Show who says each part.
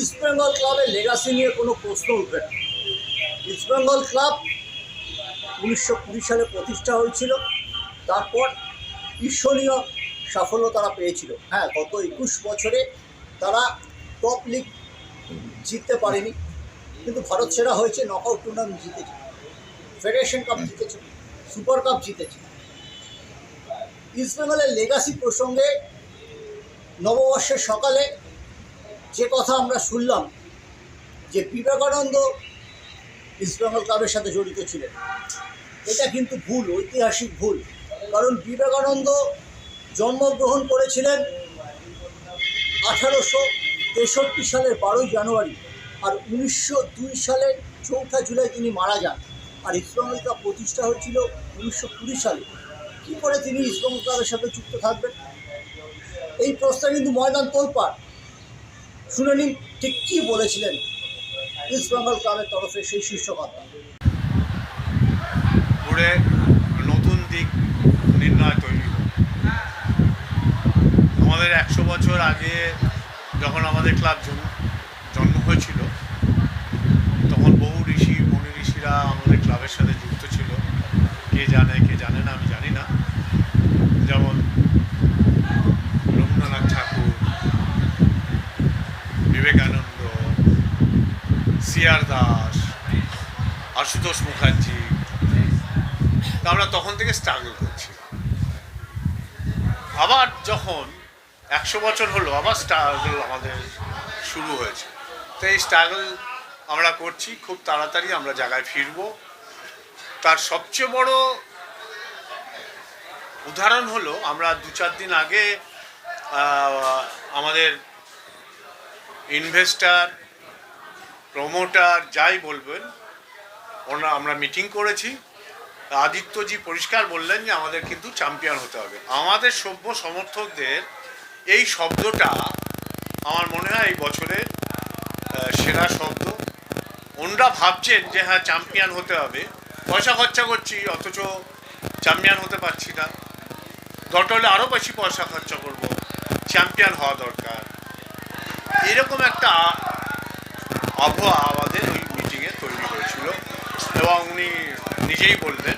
Speaker 1: ইস্টবেঙ্গল ক্লাবের লেগাসি নিয়ে কোনো প্রশ্ন উঠবে না। ইস্টবেঙ্গল ক্লাব উনিশশো কুড়ি সালে প্রতিষ্ঠা হয়েছিল। তারপর ঈর্ষণীয় সাফল্য তারা পেয়েছিল। হ্যাঁ গত একুশ বছরে তারা টপ লিগ জিততে পারেনি। কিন্তু ভারত সেরা হয়েছে নকআউট টুর্নামেন্ট জিতেছে। ফেডারেশন কাপ জিতেছে সুপার কাপ জিতেছে। ইস্টবেঙ্গলের লেগাসি প্রসঙ্গে নববর্ষের সকালে যে কথা আমরা শুনলাম, যে বিবেকানন্দ ইস্টবেঙ্গল ক্লাবের সাথে জড়িত ছিলেন, এটা কিন্তু ভুল, ঐতিহাসিক ভুল। কারণ বিবেকানন্দ জন্মগ্রহণ করেছিলেন আঠারোশো তেষট্টি সালের বারোই জানুয়ারি আর উনিশশো দুই সালের চৌঠা জুলাই তিনি মারা যান। আর ইস্টবেঙ্গল ক্লাব প্রতিষ্ঠা হয়েছিল উনিশশো কুড়ি সালে। কী করে তিনি ইস্টবেঙ্গল ক্লাবের সাথে যুক্ত থাকবেন? এই প্রশ্নে কিন্তু ময়দান তোলপাড়। শুনে নিন ঠিক কী বলেছিলেন? ইস্ট বেঙ্গল ক্লাবের তরফে সেই শীর্ষকর্তা
Speaker 2: ঘুরে নতুন দিক নির্ণয় তৈরি আমাদের একশো বছর আগে যখন আমাদের ক্লাব জন্ম হয়েছিল, তখন বহু ঋষি, মনি ঋষিরা আমাদের ক্লাবের সাথে যুক্ত ছিল। কে জানে কে জানে না, আমি জানি না। যেমন সিআর দাস আশুতোষ মুখার্জি। আমরা তখন থেকে স্ট্রাগল করছি। আবার যখন একশো বছর হলো, আবার স্ট্রাগল আমাদের শুরু হয়েছে। তো এই স্ট্রাগল আমরা করছি, খুব তাড়াতাড়ি আমরা জায়গায় ফিরব। তার সবচেয়ে বড় উদাহরণ হলো, আমরা দু চার দিন আগে আমাদের ইনভেস্টার প্রমোটার যাই বলবেন, ওনা, আমরা মিটিং করেছি। আদিত্যজি পরিষ্কার বললেন যে, আমাদের কিন্তু চ্যাম্পিয়ন হতে হবে। আমাদের সভ্য সমর্থকদের এই শব্দটা আমার মনে হয় এই বছরের সেরা শব্দ। ওনরা ভাবছেন যে হ্যাঁ চ্যাম্পিয়ন হতে হবে। পয়সা খরচা করছি, অথচ চ্যাম্পিয়ন হতে পারছি না। দরকার হলে আরও বেশি পয়সা খরচা করব। চ্যাম্পিয়ন হওয়া দরকার। এরকম একটা আবহাওয়া আমাদের ওই মিটিংয়ে তৈরি হয়েছিল। এবং উনি নিজেই যে